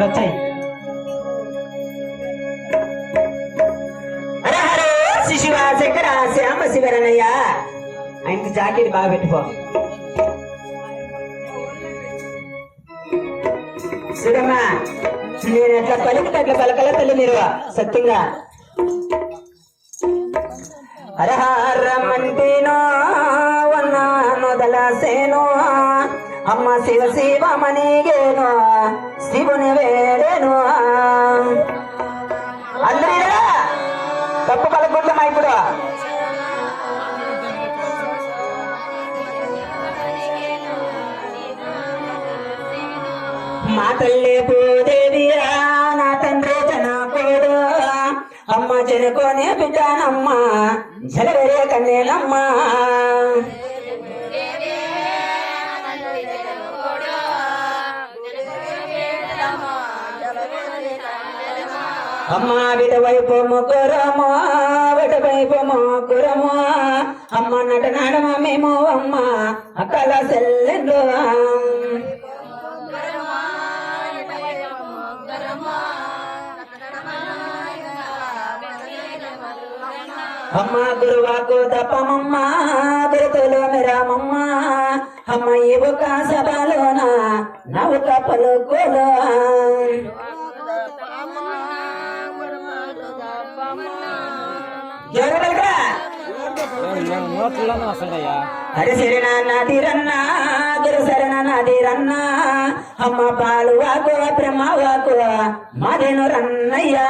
వచ్చాయి శిశువ శంకర శ్యామ శివరణయ్య ఆయనకి జాకెట్ బాగా పెట్టుకో. చూడమ్మా నేను ఎట్లా పలికి అట్లా పలకల తల్లి మీరు సత్యంగా. హరహరమంటినో వన్నాను సేనో అమ్మ శివ శివమణిగేను శివుని వేడేను. అందరూ తప్పు పలకూడదమ్మా ఇప్పుడు. మా తల్లి భూదేవిరా నా తండ్రి జనకోడు. అమ్మ చెరుకోనే బిడ్డానమ్మ. జలవేరే కన్నేనమ్మా. అమ్మ విడవైపు ముగ్గురము విడవైపు ముగ్గురము అమ్మ నట నడమ మేము అమ్మ అక్కల సెల్లెండు అమ్మ గురువాకు తపమమ్మ గురుతులు మిరామమ్మ అమ్మ ఈ ఒక సభలోన నవ్వుక పలుకులో హరి శరణ నదిరన్న గురు శరణ నదిరన్న అమ్మ పాలు వాకు బ్రహ్మ వాకు మాదేను రన్నయ్యా.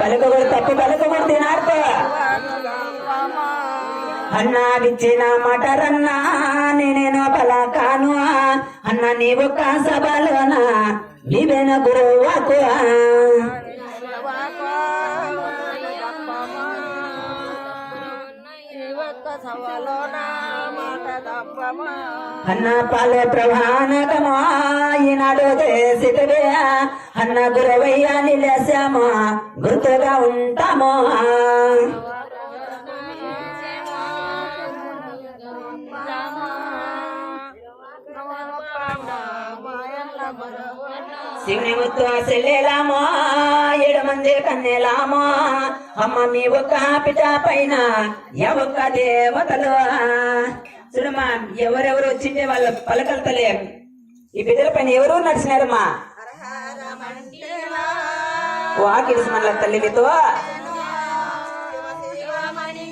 పలుకగుడు తప్పు పలుకగుడు తినాడుకో అన్నాగిచ్చిన మాట రన్నా నేనేనో పలకాను అన్న నీవు కాసబలోన నీవేన గురువకు అన్న పాలే ప్రధానకమా ఈనాడు దేశితవే అన్న గురవయ్య నిలేశామా గుర్తుగా ఉంటామో? శివుని ముత్తు సెల్లేలామా ఏడు మంది కన్నెలామా. అమ్మ మీ ఒక్క పిట పైన ఎవొక్క దేవతలు? చూడమ్మా ఎవరెవరు వచ్చింటే వాళ్ళ పలకలతలే. ఈ బిడ్డల పైన ఎవరు నడిచినారమ్మా? వాకిడి మనల తల్లితో. శివమణి